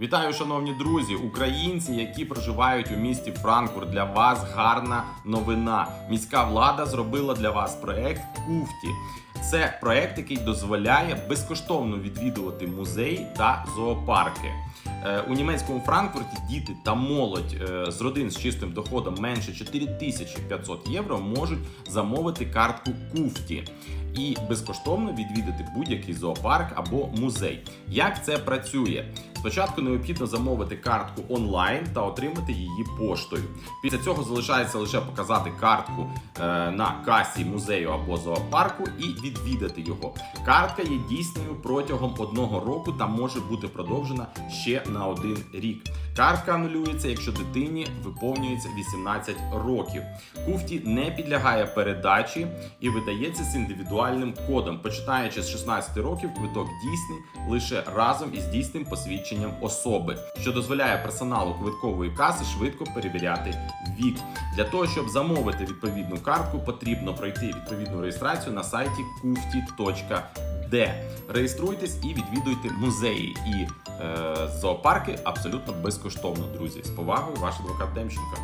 Вітаю, шановні друзі, українці, які проживають у місті Франкфурт. Для вас гарна новина. Міська влада зробила для вас проект Куфті. Це проект, який дозволяє безкоштовно відвідувати музеї та зоопарки. Е, У німецькому Франкфурті діти та молодь е, з родин з чистим доходом менше 4500 євро можуть замовити картку Куфті і безкоштовно відвідати будь-який зоопарк або музей. Як це працює? Спочатку необхідно замовити картку онлайн та отримати її поштою. Після цього залишається лише показати картку е, на касі музею або зоопарку і відвідати його. Картка є дійсною протягом одного року та може бути продовжена ще на один рік. Картка анулюється, якщо дитині виповнюється 18 років. Куфті не підлягає передачі і видається з індивідуальним кодом. Починаючи з 16 років, квиток дійсний лише разом із дійсним посвідченням особи, що дозволяє персоналу квиткової каси швидко перевіряти вік. Для того щоб замовити відповідну картку, потрібно пройти відповідну реєстрацію на сайті kufti.de. Реєструйтесь і відвідуйте музеї і е, зоопарки абсолютно безкоштовно, друзі. З повагою, ваш адвокат Демченко.